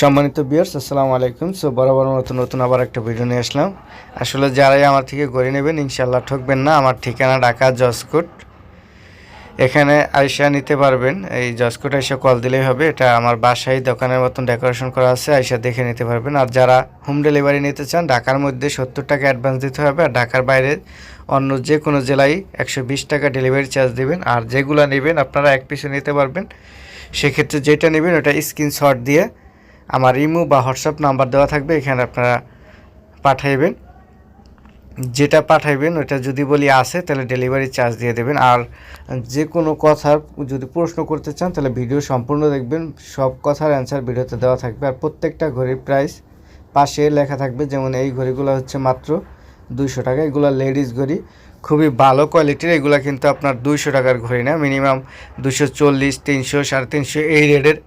সম্মানিত বিয়ার্স আসসালামু আলাইকুম। সো বরাবর নতুন নতুন আবার একটা ভিডিও নিয়ে আসলাম। আসলে যারাই আমার থেকে গড়ে নেবেন ইনশাল্লাহ ঠকবেন না। আমার ঠিকানা ঢাকা জসকোট এখানে আইসা নিতে পারবেন। এই জসকোট আইসা কল দিলেই হবে। এটা আমার বাসায় দোকানের মতন ডেকোরেশন করা আছে। আইসা দেখে নিতে পারবেন। আর যারা হোম ডেলিভারি নিতে চান, ঢাকার মধ্যে সত্তর টাকা অ্যাডভান্স দিতে হবে। আর ঢাকার বাইরে অন্য যে কোনো জেলায় একশো বিশ টাকা ডেলিভারি চার্জ দেবেন। আর যেগুলো নেবেন, আপনারা এক পিসে নিতে পারবেন। সেক্ষেত্রে যেটা নেবেন, ওটা স্ক্রিনশট দিয়ে আমার ইমো বা হোয়াটসঅ্যাপ নাম্বার দেওয়া থাকবে, এখানে আপনারা পাঠাইবেন। যেটা পাঠাইবেন ওটা যদি বলি আসে তাহলে ডেলিভারি চার্জ দিয়ে দেবেন। আর যে কোনো কথার যদি প্রশ্ন করতে চান, তাহলে ভিডিও সম্পূর্ণ দেখবেন। সব কথার অ্যান্সার ভিডিওতে দেওয়া থাকবে। আর প্রত্যেকটা ঘড়ির প্রাইস পাশে লেখা থাকবে, যেমন এই ঘড়িগুলো হচ্ছে মাত্র দুইশো টাকা। এগুলো লেডিস ঘড়ি, খুবই ভালো কোয়ালিটির এগুলো কিন্তু আপনার দুইশো টাকার ঘড়ি না মিনিমাম দুশো চল্লিশ, তিনশো, সাড়ে তিনশো, এই রেটের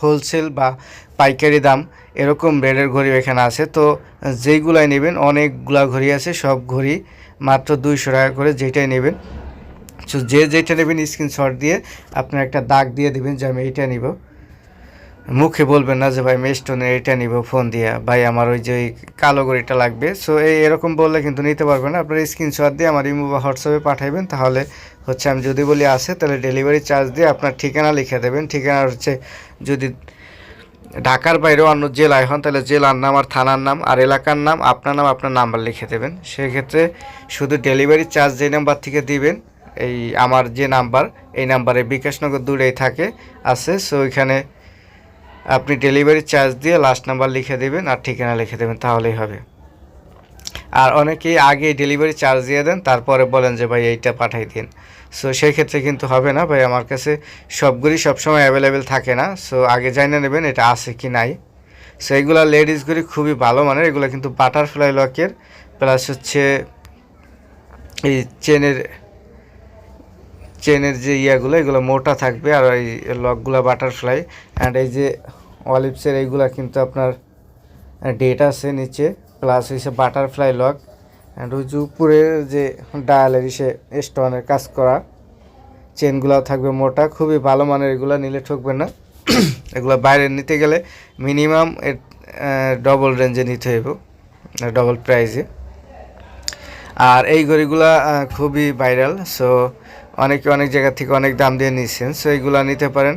হোলসেল বা পাইকারি দাম, এরকম রেটের ঘড়ি এখানে আছে। তো যেইগুলাই নেবেন, অনেকগুলা ঘড়ি আছে, সব ঘড়ি মাত্র দুইশো টাকা করে যেটাই নেবেন। তো যে যেটা নেবেন স্ক্রিনশট দিয়ে আপনার একটা দাগ দিয়ে দেবেন যে আমি এইটা নিব। মুখে বলবেন না যে, ভাই, মেস্টনের এটা নিব ফোন দিয়ে। ভাই, আমার ওই যে কালো গড়িটা লাগবে। সো এই এরকম বললে কিন্তু নিতে পারবেন না। আপনার স্ক্রিনশট দিয়ে আমার ইমো বা হোয়াটসঅ্যাপে পাঠাবেন তাহলে হচ্ছে আমি যদি বলি আসে তাহলে ডেলিভারি চার্জ দিয়ে আপনার ঠিকানা লিখে দেবেন। ঠিকানা হচ্ছে যদি ঢাকার বাইরেও অন্য জেলায় হন, তাহলে জেলার নাম আর থানার নাম আর এলাকার নাম, আপনার নাম, আপনার নাম্বার লিখে দেবেন। সেক্ষেত্রে শুধু ডেলিভারি চার্জ যে নাম্বার থেকে দিবেন, এই আমার যে নাম্বার, এই নাম্বারে বিকাশনগর দূরেই থাকে, আছে সো ওইখানে আপনি ডেলিভারি চার্জ দিয়ে লাস্ট নাম্বার লিখে দেবেন আর ঠিকানা লিখে দেবেন, তাহলেই হবে। আর অনেকেই আগে ডেলিভারি চার্জ দিয়ে দেন, তারপরে বলেন যে, ভাই, এইটা পাঠাই দিন। সো সেই ক্ষেত্রে কিন্তু হবে না। ভাই, আমার কাছে সবগুলি সবসময় অ্যাভেলেবেল থাকে না। সো আগে জানিয়ে নেবেন, এটা আছে কি নাই। সো এইগুলা লেডিসগুলি খুবই ভালো মানের। এগুলো কিন্তু বাটারফ্লাই লকের প্লাস হচ্ছে এই চেনের চেনের যে ইয়াগুলো, এগুলো মোটা থাকবে। আর এই লকগুলো বাটারফ্লাই অ্যান্ড এই যে অলিভসের এইগুলা কিন্তু আপনার ডেট আছে নিচে। প্লাস হচ্ছে বাটারফ্লাই লক অ্যান্ড ওই যে উপরের যে ডায়ালের ইসে স্টোনের কাজ করা চেনগুলাও থাকবে মোটা, খুবই ভালো মানের এগুলো নিলে ঠকবে না। এগুলো বাইরে নিতে গেলে মিনিমাম ডবল রেঞ্জে নিতে হইব ডবল প্রাইজে আর এই ঘড়িগুলা খুবই ভাইরাল সো অনেকে অনেক জায়গা থেকে অনেক দাম দিয়ে নিচ্ছেন সো এইগুলা নিতে পারেন।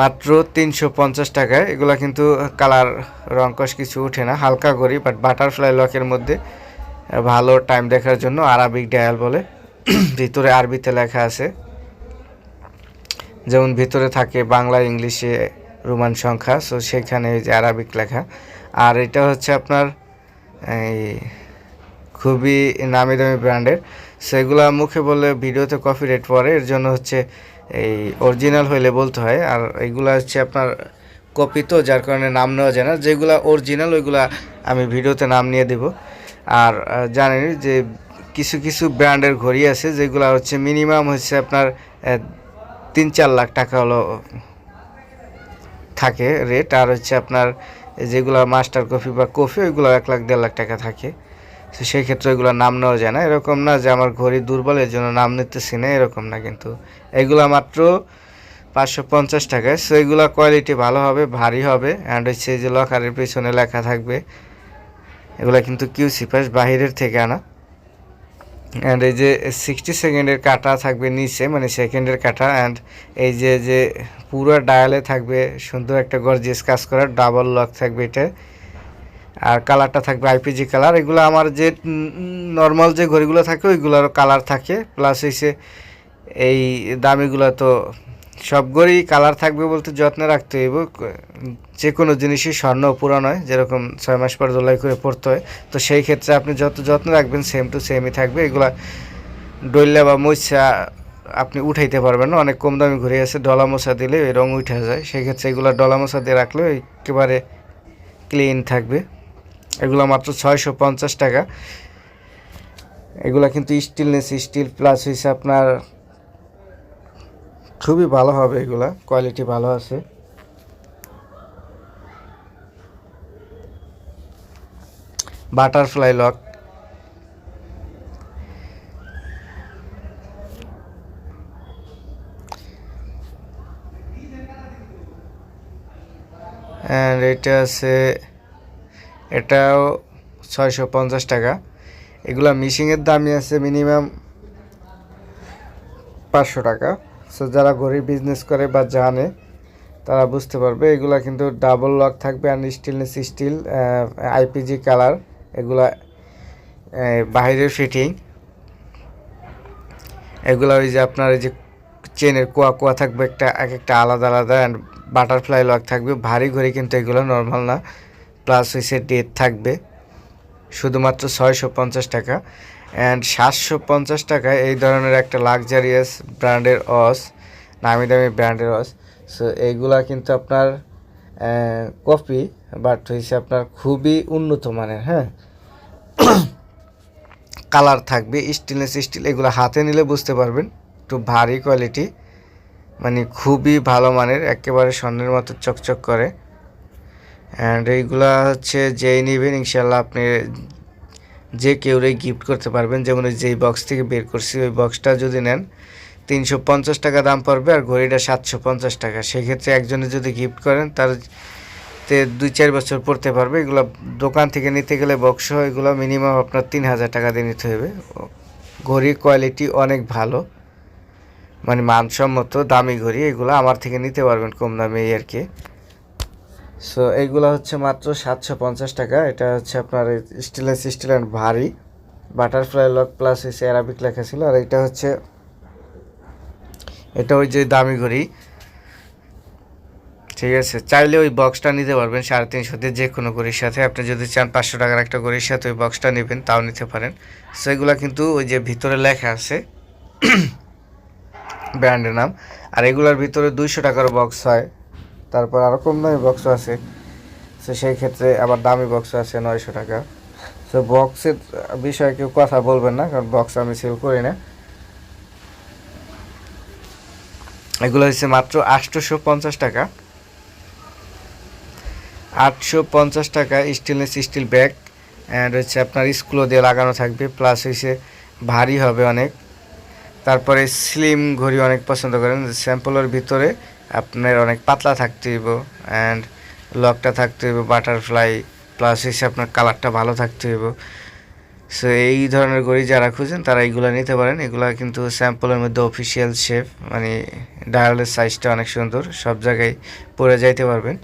মাত্র তিনশো পঞ্চাশ টাকায়, এগুলা কিন্তু কালার রঙ্কশ কিছু ওঠে না, হালকা ঘড়ি বাট বাটারফ্লাই লকের মধ্যে ভালো টাইম দেখার জন্য আরাবিক ডায়াল বলে। ভিতরে আরবিতে লেখা আছে, যেমন ভিতরে থাকে বাংলা, ইংলিশে রোমান সংখ্যা সো সেখানে যে আরাবিক লেখা। আর এটা হচ্ছে আপনার এই খুবই নামি দামি ব্র্যান্ডের সেগুলা মুখে বললে ভিডিওতে কপি রেট পড়ে, এর জন্য হচ্ছে এই অরিজিনাল হইলে বলতে হয়। আর এইগুলা হচ্ছে আপনার কপি তো, যার কারণে নাম নেওয়া যায় না। যেগুলা অরিজিনাল ওইগুলা আমি ভিডিওতে নাম নিয়ে দেব। আর জানেন যে কিছু কিছু ব্র্যান্ডের ঘড়ি আছে যেগুলা হচ্ছে মিনিমাম হচ্ছে আপনার তিন চার লাখ টাকা হলো, থাকে রেট। আর হচ্ছে আপনার যেগুলো মাস্টার কফি বা কফি ওইগুলো এক লাখ, দেড় লাখ টাকা থাকে। তো সেই ক্ষেত্রে ওইগুলো নাম নেওয়া যায় না। এরকম না যে আমার ঘড়ি দুর্বল, এর জন্য নাম নিতেছি না, এরকম না কিন্তু। এগুলো মাত্র পাঁচশো পঞ্চাশ টাকায়। সো এগুলো কোয়ালিটি ভালো হবে, ভারী হবে। অ্যান্ড হচ্ছে যে লকারের পিছনে লেখা থাকবে এগুলো কিন্তু কিউ সিপাস বাহিরের থেকে আনা। অ্যান্ড এই যে সিক্সটি সেকেন্ডের কাটা থাকবে নিচে মানে সেকেন্ডের কাটা অ্যান্ড এই যে যে পুরো ডায়ালে থাকবে সুন্দর একটা গর্জিয়াস কাজ করা ডাবল লক থাকবে এটা। আর কালারটা থাকবে আইপিজি কালার এগুলো আমার যে নর্মাল যে ঘড়িগুলো থাকে ওইগুলোরও কালার থাকে। প্লাস এসে এই দামিগুলো তো সব ঘড়ি কালার থাকবে বলতে যত্নে রাখতে হইব। যে কোনো জিনিসই স্বর্ণ পুরানো হয়, যেরকম ছয় মাস পর জলাই করে পড়তে হয়। তো সেই ক্ষেত্রে আপনি যত যত্ন রাখবেন সেম টু সেমই থাকবে। এগুলা ডইলা বা মইসা আপনি উঠাইতে পারবেন না। অনেক কম দামি ঘুরে আছে ডলা মশা দিলে ওই রঙ উঠে যায়। সেক্ষেত্রে এগুলো ডলা মশা দিয়ে রাখলে একেবারে ক্লিন থাকবে। এগুলো মাত্র ছয়শো পঞ্চাশ টাকা। এগুলা কিন্তু স্টিলনেস স্টিল প্লাস হয়েছে আপনার খুবই ভালো হবে এগুলা কোয়ালিটি ভালো আছে। বাটারফ্লাই লক অ্যান্ড এটা আছে, এটাও ছয়শো পঞ্চাশ টাকা। এগুলা মিশিংয়ের দামই আছে মিনিমাম পাঁচশো টাকা। সো যারা ঘড়ি বিজনেস করে বা জানে, তারা বুঝতে পারবে, এগুলা কিন্তু ডাবল লক থাকবে আর স্টিলনেস স্টিল আইপিজি কালার এগুলা বাইরের ফিটিং এগুলা ওই যে আপনার এই যে চেনের কোয়া কোয়া থাকবে একটা, এক একটা আলাদা আলাদা অ্যান্ড বাটারফ্লাই লক থাকবে। ভারী ঘড়ি কিন্তু এগুলো নর্মাল না। প্লাস হয়েছে ডেট থাকবে। শুধুমাত্র ছয়শো পঞ্চাশ টাকা। অ্যান্ড সাতশো পঞ্চাশ টাকায় এই ধরনের একটা লাক্সারিয়াস ব্র্যান্ডের অস নামি দামি ব্র্যান্ডের অস সো এইগুলা কিন্তু আপনার কপি বাট হয়েছে আপনার খুবই উন্নত মানের হ্যাঁ? কালার থাকবে স্টেনলেস স্টিল এগুলো হাতে নিলে বুঝতে পারবেন। একটু ভারী কোয়ালিটি মানে খুবই ভালো মানের, একেবারে স্বর্ণের মতো চকচক করে। অ্যান্ড এইগুলা হচ্ছে যেই নেবেন ইনশাল্লাহ আপনি যে কেউরে গিফট করতে পারবেন। যেমন ওই যেই বক্স থেকে বের করছি, ওই বক্সটা যদি নেন, তিনশো পঞ্চাশ টাকা দাম পড়বে আর ঘড়িটা সাতশো পঞ্চাশ টাকা। সেক্ষেত্রে একজনে যদি গিফট করেন, তার তে দুই চার বছর পড়তে পারবে। এগুলো দোকান থেকে নিতে গেলে বক্স এগুলো মিনিমাম আপনার তিন হাজার টাকা দিয়ে নিতে হবে। ঘড়ির কোয়ালিটি অনেক ভালো। মানে মানসম্মত, দামি ঘড়ি, এগুলো আমার থেকে নিতে পারবেন কম দামে আর কি। সো এইগুলো হচ্ছে মাত্র সাতশো পঞ্চাশ টাকা। এটা হচ্ছে আপনার স্টিলেস স্টিল অ্যান্ড ভারী। বাটারফ্লাই লক প্লাস হচ্ছে অ্যারাবিক লেখা ছিল। আর এটা হচ্ছে, এটা ওই যে দামি ঘড়ি। ঠিক আছে? চাইলে ওই বক্সটা নিতে পারবেন, সাড়ে তিনশোতে যে কোনো ঘড়ির সাথে। আপনি যদি চান পাঁচশো টাকার একটা ঘড়ির সাথে ওই বক্সটা নেবেন, তাও নিতে পারেন। সেগুলো কিন্তু ওই যে ভিতরে লেখা আছে ব্র্যান্ডের নাম। আর এগুলোর ভিতরে দুইশো টাকার বক্স হয়। তারপর আরও কম দামি বক্সও আছে। তো সেই ক্ষেত্রে আবার দামি বক্সও আছে নয়শো টাকা। তো বক্সের বিষয়ে কেউ কথা বলবেন না, কারণ বক্স আমি সেল করি না। এগুলো হচ্ছে মাত্র আটশোশো পঞ্চাশ টাকা। আটশো পঞ্চাশ টাকা স্টেনলেস স্টিল ব্যাগ অ্যান্ড হচ্ছে আপনার স্কুলও দিয়ে লাগানো থাকবে। প্লাস হচ্ছে ভারী হবে অনেক। তারপরে স্লিম ঘড়ি অনেক পছন্দ করেন। স্যাম্পলের ভিতরে আপনার অনেক পাতলা থাকতে হইব অ্যান্ড লকটা থাকতে হইব বাটারফ্লাই প্লাস হচ্ছে আপনার কালারটা ভালো থাকতে হইব। সো এই ধরনের ঘড়ি যারা খুঁজেন, তারা এইগুলো নিতে পারেন। এগুলো কিন্তু স্যাম্পলের মধ্যে অফিসিয়াল শেপ মানে ডায়ালের সাইজটা অনেক সুন্দর, সব জায়গায় পরে যাইতে পারবেন।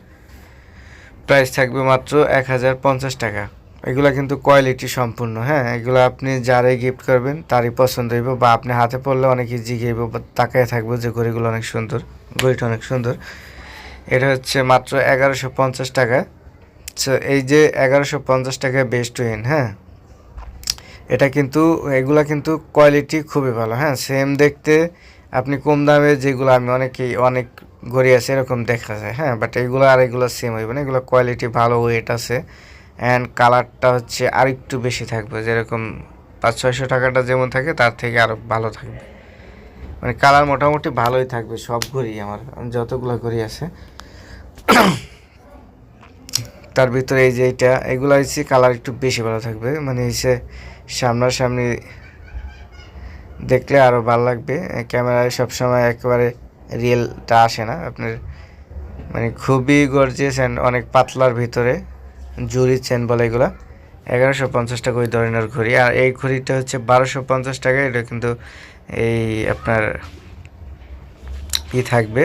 প্রাইস থাকবে মাত্র এক হাজার পঞ্চাশ টাকা। এগুলা কিন্তু কোয়ালিটি সম্পূর্ণ হ্যাঁ? এগুলো আপনি যারাই গিফট করবেন, তারই পছন্দ হইব বা আপনি হাতে পড়লে অনেকে জিগেইব বা তাকায় থাকব যে ঘড়িগুলো অনেক সুন্দর, ঘড়িটা অনেক সুন্দর। এটা হচ্ছে মাত্র এগারোশো পঞ্চাশ টাকা। সো এই যে এগারোশো পঞ্চাশ টাকায় বেস্ট উইন হ্যাঁ? এটা কিন্তু, এগুলা কিন্তু কোয়ালিটি খুবই ভালো হ্যাঁ? সেম দেখতে আপনি কম দামে যেগুলো আমি অনেকেই, অনেক ঘড়ি আছে এরকম দেখা যায় হ্যাঁ? বাট এগুলো আর এগুলো সেম হইবে না, এগুলো কোয়ালিটি ভালো ওয়েট আছে। অ্যান্ড কালারটা হচ্ছে আর একটু বেশি থাকবে, যেরকম পাঁচ, ছয়শো টাকাটা যেমন থাকে, তার থেকে আরও ভালো থাকবে। মানে কালার মোটামুটি ভালোই থাকবে, সব ঘড়ি আমার যতগুলো ঘড়ি আছে। তার ভিতরে এই যে এটা, এগুলো হচ্ছে কালার একটু বেশি ভালো থাকবে মানে হচ্ছে সামনাসামনি দেখলে আরও ভালো লাগবে। ক্যামেরায় সবসময় একেবারে রিয়েলটা আসে না, আপনার মানে খুবই গর্জিয়াস অ্যান্ড অনেক পাতলার ভিতরে। জুরি চেন বলে এগুলো। এগারোশো পঞ্চাশ টাকা ওই ধরনের ঘড়ি। আর এই ঘড়িটা হচ্ছে বারোশো পঞ্চাশ টাকা, এটা কিন্তু এই আপনার ই থাকবে।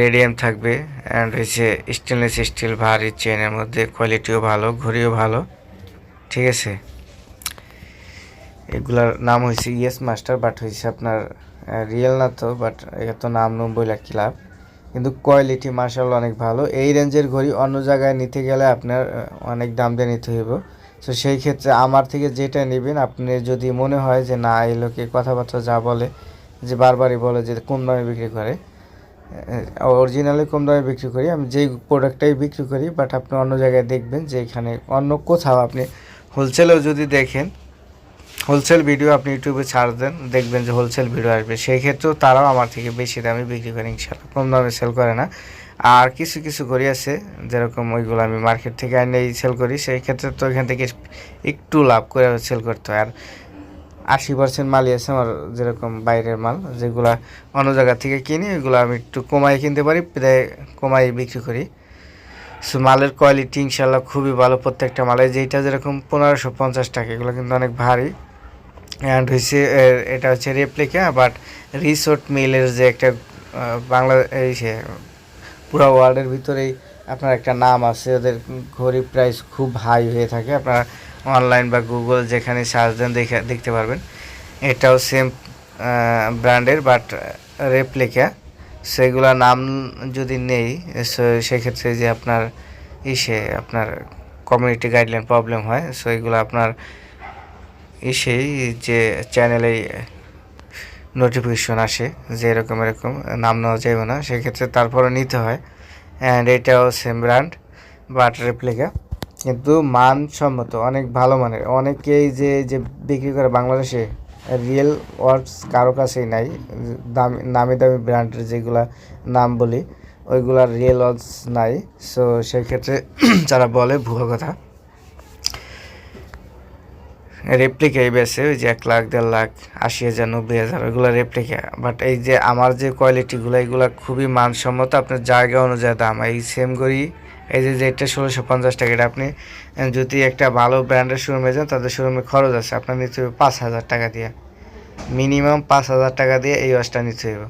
রেডিয়াম থাকবে। অ্যান্ড হচ্ছে স্টেনলেস স্টিল ভারী চেনের মধ্যে কোয়ালিটিও ভালো, ঘড়িও ভালো। ঠিক আছে? এগুলার নাম হয়েছে ইয়েস মাস্টার বাট হয়েছে আপনার রিয়েল না তো বাট এত নাম নুম বইলা কি লাভ? কিন্তু কোয়ালিটি মার্শাল অনেক ভালো। এই রেঞ্জের ঘড়ি অন্য জায়গায় নিতে গেলে আপনার অনেক দাম দিয়ে নিতে হইব। তো সেই ক্ষেত্রে আমার থেকে যেটা নেবেন, আপনি যদি মনে হয় যে না, এই লোকে কথাবার্তা যা বলে, যে বারবারই বলে যে কম দামে বিক্রি করে অরিজিনালি কম দামে বিক্রি করি, আমি যেই প্রোডাক্টটাই বিক্রি করি বাট আপনি অন্য জায়গায় দেখবেন যে এখানে অন্য কোথাও আপনি হোলসেলেও যদি দেখেন হোলসেল ভিডিও আপনি ইউটিউবে ছাড় দেন, দেখবেন যে হোলসেল ভিডিও আসবে। সেই ক্ষেত্রেও তারাও আমার থেকে বেশি দামে বিক্রি করে ইনশাল্লাহ কম দামে সেল করে না। আর কিছু কিছু করি আছে, যেরকম ওইগুলো আমি মার্কেট থেকে আনেই সেল করি। সেই ক্ষেত্রে তো এখান থেকে একটু লাভ করে সেল করতে হয়। আর আশি পার্সেন্ট মালই আছে আমার যেরকম বাইরের মাল, যেগুলা অন্য জায়গা থেকে কিনি, ওইগুলো আমি একটু কমাই কিনতে পারি, প্রায় কমাই বিক্রি করি। সো মালের কোয়ালিটি ইনশাল্লাহ খুবই ভালো প্রত্যেকটা মালের যেটা যেরকম পনেরোশো পঞ্চাশ টাকা, এগুলো কিন্তু অনেক ভারী। অ্যান্ড হচ্ছে এটা হচ্ছে রেপ্লিকা বাট রিসোর্ট মিলের যে একটা বাংলা, এই সে পুরো ওয়ার্ল্ডের ভিতরেই আপনার একটা নাম আছে, ওদের ঘড়ি প্রাইস খুব হাই হয়ে থাকে। আপনারা অনলাইন বা গুগল যেখানে সার্চ দেন দেখে, দেখতে পারবেন। এটাও সেম ব্র্যান্ডের বাট রেপ্লিকা সেগুলা নাম যদি নেই সেক্ষেত্রে যে আপনার ইসে, আপনার কমিউনিটি গাইডলাইন প্রবলেম হয়, সো এগুলো আপনার ইসেই যে চ্যানেলেই নোটিফিকেশন আসে, যে এরকম এরকম, নাম নেওয়া যাবে না, সেক্ষেত্রে তারপরে নিতে হয়। অ্যান্ড এটাও সেম ব্র্যান্ড বাট রেপ্লিকা কিন্তু মানসম্মত, অনেক ভালো মানের। অনেকেই যে যে বিক্রি করে বাংলাদেশে রিয়েল ওয়ার্ডস কারও কাছেই নাই। দামি, নামি দামি ব্র্যান্ডের যেগুলা নাম বলি, ওইগুলার রিয়েল ওয়ার্ডস নাই। সো সেক্ষেত্রে যারা বলে, ভুয়ো কথা। রেপ্লিকাই বেছে, ওই যে এক লাখ, দেড় লাখ, আশি হাজার, নব্বই হাজার, ওইগুলো রেপ্লিকা বাট এই যে আমার যে কোয়ালিটিগুলো এগুলো খুবই মানসম্মত আপনার জায়গা অনুযায়ী দাম। এই সেম করি, এই যে যেটা ষোলোশো পঞ্চাশ টাকা, এটা আপনি যদি একটা ভালো ব্র্যান্ডের শোরুমে যান, তাদের শোরুমে খরচ আছে, আপনার নিতে হবে পাঁচ হাজার টাকা দিয়ে। মিনিমাম পাঁচ হাজার টাকা দিয়ে এই ওয়াশটা নিতে হবে।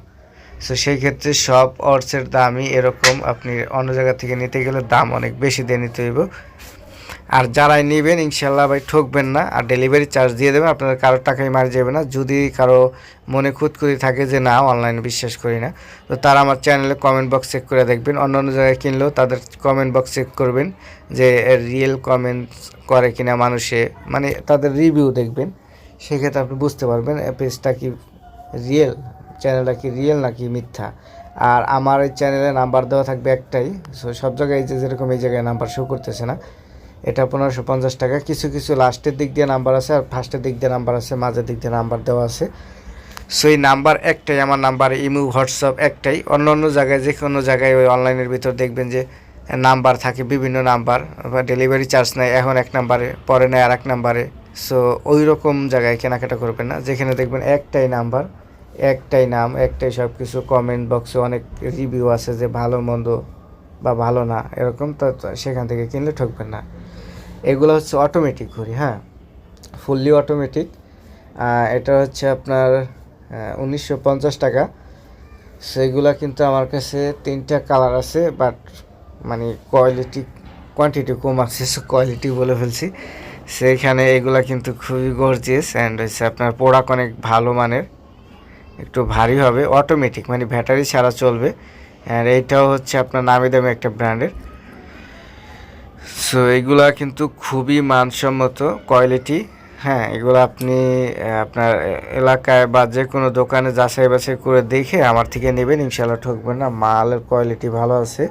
সো সেই ক্ষেত্রে সব অর্সের দামই এরকম, আপনি অন্য জায়গা থেকে নিতে গেলে দাম অনেক বেশি দিয়ে নিতে হইব। আর যারাই নেবেন, ইনশাল্লাহ ভাই, ঠকবেন না। আর ডেলিভারি চার্জ দিয়ে দেবেন। আপনাদের কারোর টাকাই মারি যাবে না। যদি কারও মনে খুঁত করে থাকে যে, না অনলাইনে বিশ্বাস করি না। তো তারা আমার চ্যানেলে কমেন্ট বক্স চেক করে দেখবেন। অন্য অন্য জায়গায় কিনলেও তাদের কমেন্ট বক্স চেক করবেন যে রিয়েল কমেন্ট করে কিনা মানুষে। মানে তাদের রিভিউ দেখবেন। সেক্ষেত্রে আপনি বুঝতে পারবেন পেজটা কি রিয়েল চ্যানেলটা কি রিয়েল নাকি মিথ্যা? আর আমার এই চ্যানেলে নাম্বার দেওয়া থাকবে একটাই। সো সব জায়গায় যে যেরকম এই জায়গায় নাম্বার শো করতেছে না। এটা পনেরোশো পঞ্চাশ টাকা। কিছু কিছু লাস্টের দিক দিয়ে নাম্বার আছে আর ফার্স্টের দিক দিয়ে নাম্বার আছে, মাঝের দিক দিয়ে নাম্বার দেওয়া আছে। সো এই নাম্বার একটাই, আমার নাম্বার ইমু, হোয়াটসঅ্যাপ একটাই। অন্য অন্য জায়গায়, যে কোনো জায়গায় ওই অনলাইনের ভিতর দেখবেন যে নাম্বার থাকে, বিভিন্ন নাম্বার বা ডেলিভারি চার্জ নেয়, এখন এক নাম্বারে পরে নেয় আর এক নাম্বারে সো ওই রকম জায়গায় কেনাকাটা করবেন না। যেখানে দেখবেন একটাই নাম্বার একটাই নাম, একটাই সব কিছু কমেন্ট বক্সে অনেক রিভিউ আছে যে ভালো, মন্দ বা ভালো না, এরকম, তো তো সেখান থেকে কিনলে ঠকবেন না। এগুলো হচ্ছে অটোমেটিক ঘড়ি হ্যাঁ? ফুললি অটোমেটিক এটা হচ্ছে আপনার উনিশশো পঞ্চাশ টাকা। সেগুলা কিন্তু আমার কাছে তিনটা কালার আছে বাট মানে কোয়ালিটি কোয়ান্টিটি কম আছে কোয়ালিটি বলে ফেলছি। সেইখানে এগুলা কিন্তু খুবই গর্জিয়াস অ্যান্ড হচ্ছে আপনার প্রোডাক্ট অনেক ভালো মানের, একটু ভারী হবে অটোমেটিক মানে ব্যাটারি ছাড়া চলবে। অ্যান্ড এইটাও হচ্ছে আপনার নামি দামি একটা ব্র্যান্ডের সো এগুলা কিন্তু খুবই মানসম্মত কোয়ালিটি হ্যাঁ এগুলো আপনি আপনার এলাকায় বা যে কোনো দোকানে যাচাই বাছাই করে দেখে আমার থেকে নেবেন ইনশাল্লাহ ঠকবেন না, মালের কোয়ালিটি ভালো আছে।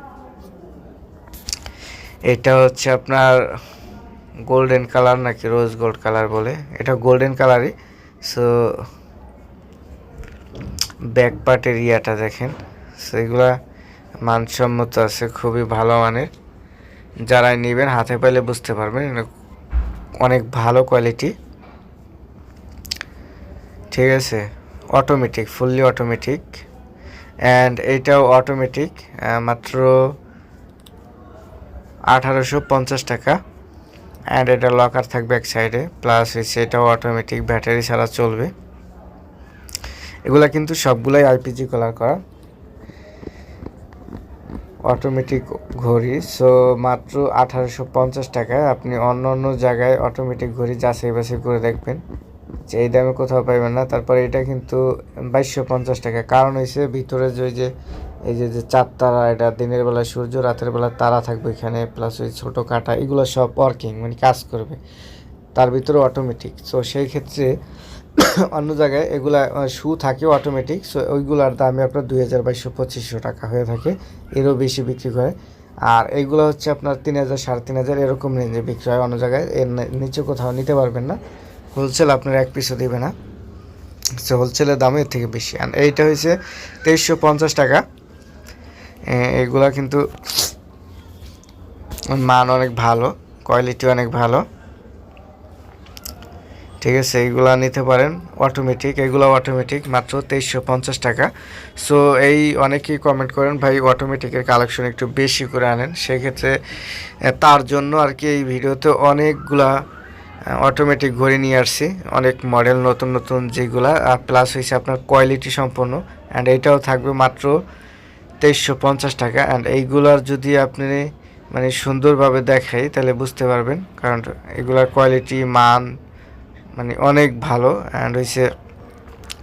এটা হচ্ছে আপনার গোল্ডেন কালার নাকি রোজ গোল্ড কালার বলে, এটা গোল্ডেন কালারই সো ব্যাক পার্টের ইয়াটা দেখেন। সেগুলা মানসম্মত আছে, খুবই ভালো মানের। যারাই নেবেন, হাতে পাইলে বুঝতে পারবেন অনেক ভালো কোয়ালিটি ঠিক আছে? অটোমেটিক ফুললি অটোমেটিক অ্যান্ড এইটাও অটোমেটিক মাত্র আঠারোশো পঞ্চাশ টাকা। অ্যান্ড এটা লকার থাকবে এক সাইডে প্লাস হচ্ছে এটাও অটোমেটিক ব্যাটারি ছাড়া চলবে। এগুলা কিন্তু সবগুলাই আইপিজি কলার করা। অটোমেটিক ঘড়ি সো মাত্র আঠারোশো পঞ্চাশ টাকায় আপনি অন্য অন্য জায়গায় অটোমেটিক ঘড়ি যাচাই বাছাই করে দেখবেন যে এই দামে কোথাও পাইবেন না। তারপরে এটা কিন্তু বাইশশো পঞ্চাশ টাকা। কারণ হয়েছে ভিতরে যে ওই যে, এই যে যে চার তারা, এটা দিনের বেলা সূর্য, রাতের বেলা তারা থাকবে এখানে প্লাস ওই ছোটো কাটা, এগুলো সব ওয়ার্কিং মানে কাজ করবে। তার ভিতরে অটোমেটিক সো সেই ক্ষেত্রে অন্য জায়গায় এগুলা শু থাকে অটোমেটিক সো ওইগুলার দামে আপনার দুই হাজার বাইশশো পঁচিশশো টাকা হয়ে থাকে, এরও বেশি বিক্রি করে। আর এইগুলো হচ্ছে আপনার তিন হাজার, সাড়ে তিন হাজার এরকম রেঞ্জে বিক্রি হয় অন্য জায়গায়, এর নিচে কোথাও নিতে পারবেন না। হোলসেল আপনার এক পিসও দেবে না। সো হোলসেলের দাম এর থেকে বেশি। আর এইটা হয়েছে তেইশশো পঞ্চাশ টাকা। এগুলা কিন্তু মান অনেক ভালো কোয়ালিটি অনেক ভালো। ঠিক আছে, এইগুলা নিতে পারেন অটোমেটিক এগুলো অটোমেটিক মাত্র তেইশশো পঞ্চাশ টাকা। সো এই অনেকেই কমেন্ট করেন, ভাই অটোমেটিকের কালেকশন একটু বেশি করে আনেন। সেক্ষেত্রে তার জন্য আর কি এই ভিডিওতে অনেকগুলা অটোমেটিক ঘড়ি নিয়ে আসছি। অনেক মডেল নতুন নতুন যেগুলা আর প্লাস হয়েছে আপনার কোয়ালিটি সম্পন্ন। অ্যান্ড এটাও থাকবে মাত্র তেইশশো পঞ্চাশ টাকা। অ্যান্ড এইগুলার যদি আপনি মানে সুন্দরভাবে দেখাই, তাহলে বুঝতে পারবেন। কারণ এগুলার কোয়ালিটি মান মানে অনেক ভালো অ্যান্ড হয়েছে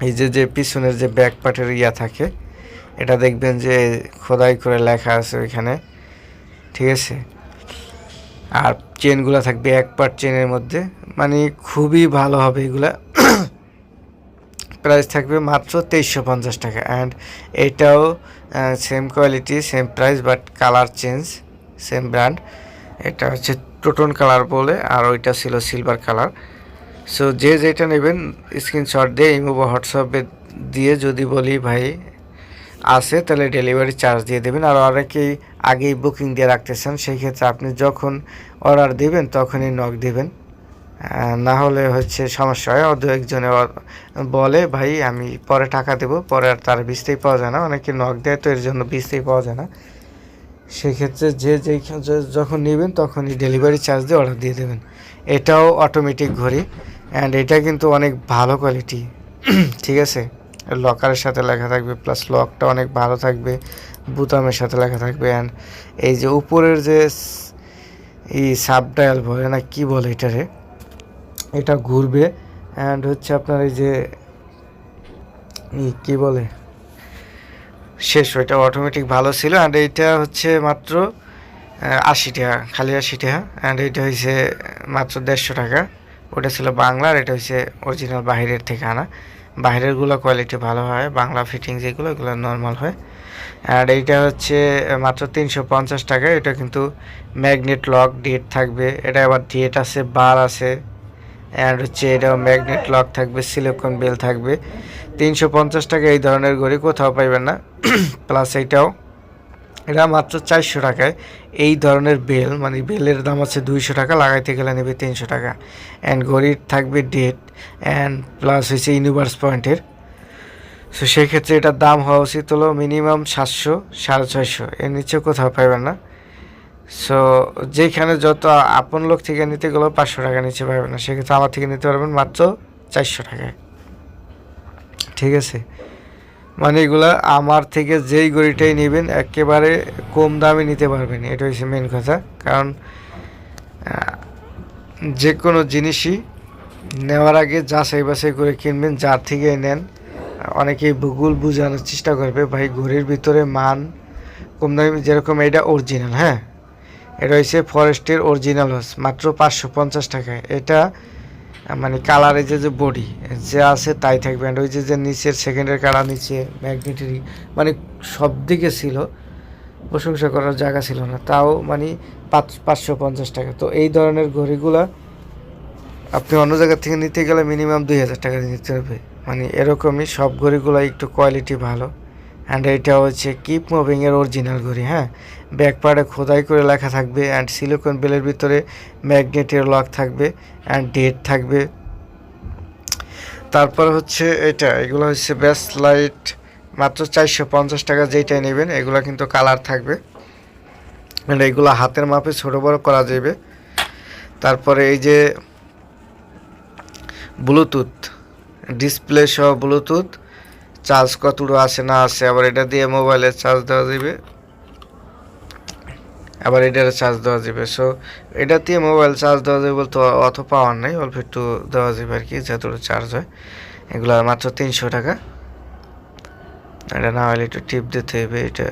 এই যে যে পিছনের যে ব্যাক পার্টের ইয়া থাকে, এটা দেখবেন যে খোদাই করে লেখা আছে ওইখানে, ঠিক আছে? আর চেনগুলো থাকবে এক পার্ট চেনের মধ্যে মানে খুবই ভালো হবে এগুলা। প্রাইস থাকবে মাত্র তেইশশো পঞ্চাশ টাকা অ্যান্ড এটাও same quality same price but colour change same brand এটা হচ্ছে টোটন কালার বলে, আর ওইটা ছিল সিলভার কালার সো যে যেটা নেবেন স্ক্রিনশট দিয়ে, ইমো বা হোয়াটসঅ্যাপে দিয়ে যদি বলি, ভাই আসে তাহলে ডেলিভারি চার্জ দিয়ে দেবেন। আর অনেকেই আগেই বুকিং দিয়ে রাখতেছেন, সেই ক্ষেত্রে আপনি যখন অর্ডার দিবেন, তখনই নক দিবেন। না হলে হচ্ছে সমস্যা হয়। অর্ধ একজনে বলে, ভাই, আমি পরে টাকা দেবো। পরে আর তার বীজতেই পাওয়া যায় না। অনেকে নক দেয়, তো এর জন্য বীজতেই পাওয়া যায় না। সেক্ষেত্রে যে যেই যখন নেবেন, তখনই ডেলিভারি চার্জ দিয়ে অর্ডার দিয়ে দেবেন। এটাও অটোমেটিক ঘড়ি। অ্যান্ড এটা কিন্তু অনেক ভালো কোয়ালিটি ঠিক আছে? লকারের সাথে লেখা থাকবে প্লাস লকটা অনেক ভালো থাকবে, বুতামের সাথে লেখা থাকবে অ্যান্ড এই যে উপরের যে এই সাবডায়াল বলে না, কি বলে এটারে এটা ঘুরবে অ্যান্ড হচ্ছে আপনার এই যে কি বলে? শেষ, ওইটা অটোমেটিক ভালো ছিল অ্যান্ড এইটা হচ্ছে মাত্র আশি টাকা, খালি আশি টাকা অ্যান্ড এইটা হয়েছে মাত্র দেড়শো টাকা। ওটা ছিল বাংলার, এটা হচ্ছে অরিজিনাল বাহিরের থেকে আনা বাইরেরগুলো কোয়ালিটি ভালো হয়, বাংলা ফিটিং যেগুলো এগুলো নর্মাল হয়। আর এইটা হচ্ছে মাত্র তিনশো পঞ্চাশ টাকা, এটা কিন্তু ম্যাগনেট লক ডেট থাকবে। এটা আবার ডেট আছে বার আছে। অ্যান্ড হচ্ছে এটাও ম্যাগনেট লক থাকবে সিলিকন বেল থাকবে। তিনশো পঞ্চাশ টাকা এই ধরনের ঘড়ি, কোথাও পাইবেন না। প্লাস এইটাও এটা মাত্র চারশো টাকায়। এই ধরনের বেল মানে বেলের দাম আছে দুইশো টাকা, লাগাইতে গেলে নেবে তিনশো টাকা। অ্যান্ড ঘড়ির থাকবে ডেট অ্যান্ড প্লাস হয়েছে ইউনিভার্স পয়েন্টের সো সেক্ষেত্রে এটার দাম হওয়া উচিত হলো মিনিমাম সাতশো, সাড়ে ছয়শো। এর নিচে কোথাও পাইবেন না। সো যেখানে যত আপন লোক থেকে নিতে গেলেও পাঁচশো টাকা নিচে পাবেন না। সেক্ষেত্রে আমার থেকে নিতে পারবেন মাত্র চারশো টাকায়। ঠিক আছে? মানে এগুলা আমার থেকে যেই গড়িটাই নেবেন, একেবারে কম দামে নিতে পারবেন। এটা হচ্ছে মেন কথা। কারণ যে কোনো জিনিসই নেওয়ার আগে যা যাচাই বাছাই করে কিনবেন, যার থেকে নেন। অনেকেই ভূগোল বোঝানোর চেষ্টা করবে, ভাই, ঘড়ির ভিতরে মান কম দামি, যেরকম এটা অরিজিনাল হ্যাঁ? এটা হচ্ছে ফরেস্টের অরিজিনাল হস মাত্র পাঁচশো পঞ্চাশ এটা মানে কালারে যে যে বডি যে আছে তাই থাকবে। And ওই যে যে নিচের সেকেন্ডের কালার নিচে ম্যাগনেটারি মানে সব দিকে ছিল, প্রশংসা করার জায়গা ছিল না। তাও মানে পাঁচ, পাঁচশো পঞ্চাশ টাকা। তো এই ধরনের ঘড়িগুলা আপনি অন্য জায়গা থেকে নিতে গেলে মিনিমাম দুই হাজার টাকা নিতে হবে। মানে এরকমই সব ঘড়িগুলো একটু কোয়ালিটি ভালো। অ্যান্ড এটা হচ্ছে কিপ মুভিংয়ের অরিজিনাল ঘড়ি হ্যাঁ? ব্যাক পার্টে খোদাই করে লেখা থাকবে অ্যান্ড সিলিকন বেলের ভিতরে ম্যাগনেটের লক থাকবে অ্যান্ড ডেট থাকবে। তারপর হচ্ছে এটা, এগুলো হচ্ছে বেস্ট লাইট মাত্র চারশো পঞ্চাশ টাকা যেইটাই নেবেন, এগুলো কিন্তু কালার থাকবে। অ্যান্ড এগুলো হাতের মাপে ছোটো বড় করা যাবে। তারপরে এই যে ব্লুটুথ ডিসপ্লে সহ ব্লুটুথ চার্জ কতটুকু আসে না আসে আবার এটা দিয়ে মোবাইলে চার্জ দেওয়া যাবে। আবার এটার চার্জ দেওয়া যাবে। সো এটা দিয়ে মোবাইল চার্জ দেওয়া যাবে বলতে অত পাওয়ার নেই, অল্প একটু দেওয়া যাবে আর কি, যতটুকু চার্জ হয়। এগুলো মাত্র তিনশো টাকা। এটা না হলে একটু টিপ দিতে হবে, এটা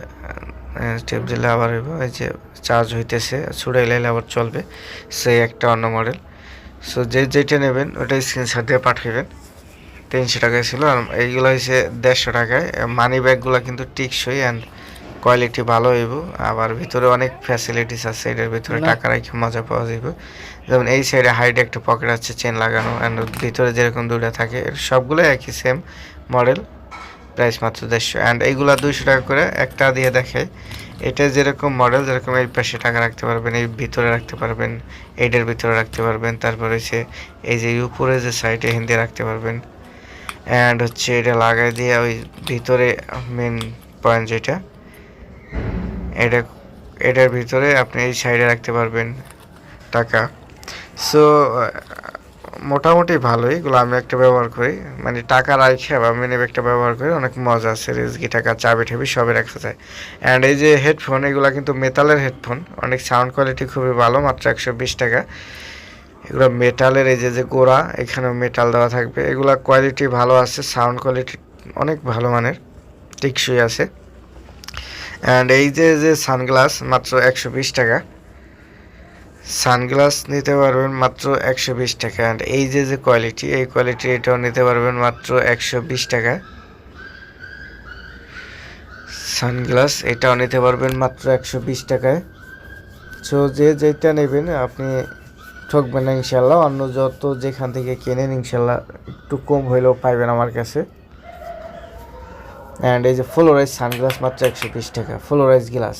টিপ দিলে আবার হইব এই যে চার্জ হইতেছে ছুড়াইলে আবার চলবে। সেই একটা অন্য মডেল সো যে যেটা নেবেন ওটা স্ক্রিনশট দিয়ে পাঠাবেন তিনশো টাকায় ছিল আর এইগুলো হয়েছে দেড়শো টাকায়। মানি ব্যাগগুলো কিন্তু টিকসই অ্যান্ড কোয়ালিটি ভালো হইব। আবার ভিতরে অনেক ফ্যাসিলিটিস আছে এটার ভিতরে টাকা রেখে মজা পাওয়া যাবে যেমন এই সাইডে হাইডে একটা পকেট আছে চেন লাগানো অ্যান্ড ভিতরে যেরকম দুটো থাকে সবগুলো একই সেম মডেল প্রাইস মাত্র দেড়শো। অ্যান্ড এইগুলা দুইশো টাকা করে একটা দিয়ে দেখে এটা যেরকম মডেল যেরকম এই পাশে টাকা রাখতে পারবেন এই ভিতরে রাখতে পারবেন এইটার ভিতরে রাখতে পারবেন তারপর হচ্ছে এই যে উপরে যে সাইডে হিন্দি রাখতে পারবেন অ্যান্ড হচ্ছে এটা লাগাই দিয়ে ওই ভিতরে মেন পয়েন্ট যেটা, এটা, এটার ভিতরে আপনি এই সাইডে রাখতে পারবেন টাকা। সো মোটামুটি ভালোই, এগুলো আমি একটা ব্যবহার করি। মানে টাকা রাখে বা মিনি একটা ব্যবহার করি, অনেক মজা আছে রেজগি টাকা চাবি ঠাবি সবই রাখতে যায় অ্যান্ড এই যে হেডফোন এগুলো কিন্তু মেটালের হেডফোন অনেক সাউন্ড কোয়ালিটি খুবই ভালো, মাত্র একশো বিশ টাকা। এগুলো মেটালের এই যে যে গোড়া, এখানেও মেটাল দেওয়া থাকবে। এগুলো কোয়ালিটি ভালো আছে সাউন্ড কোয়ালিটি অনেক ভালো মানের, টিকসই আছে। অ্যান্ড এই যে যে সানগ্লাস মাত্র একশো বিশ টাকা। সানগ্লাস নিতে পারবেন মাত্র একশো বিশ টাকা। অ্যান্ড এই যে যে কোয়ালিটি এই কোয়ালিটি এটাও নিতে পারবেন মাত্র একশো বিশ টাকা। সানগ্লাস এটাও নিতে পারবেন মাত্র একশো বিশ টাকায়। সো যে যেটা নেবেন, আপনি ঠকবেন না ইনশাল্লাহ। অন্য যত যেখান থেকে কেনেন ইনশাল্লাহ একটু কম হইলেও পাইবেন আমার কাছে। অ্যান্ড এই যে ফ্লোরাইজ সানগ্লাস মাত্র একশো বিশ টাকা। ফ্লোরাইজ গ্লাস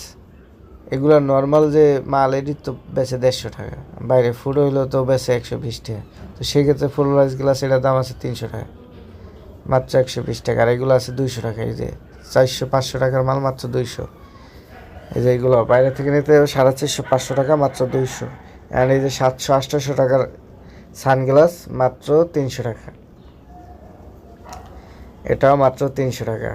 এগুলো নর্মাল যে মাল এটি তো বেছে দেড়শো টাকা। বাইরে ফুড হইলেও তো বেছে একশো বিশ টাকা। তো সেক্ষেত্রে ফ্লোরাইজ গ্লাস এটার দাম আছে তিনশো টাকা। মাত্র একশো বিশ টাকা। আর এগুলো আছে দুইশো টাকা। এই যে চারশো, পাঁচশো টাকার মাল মাত্র দুইশো। এই যে এগুলো বাইরে থেকে নিতে সাড়ে চারশো, পাঁচশো টাকা মাত্র দুইশো। অ্যান্ড এই যে সাতশো আটশোশো টাকার সানগ্লাস মাত্র তিনশো টাকা। এটাও মাত্র তিনশো টাকা।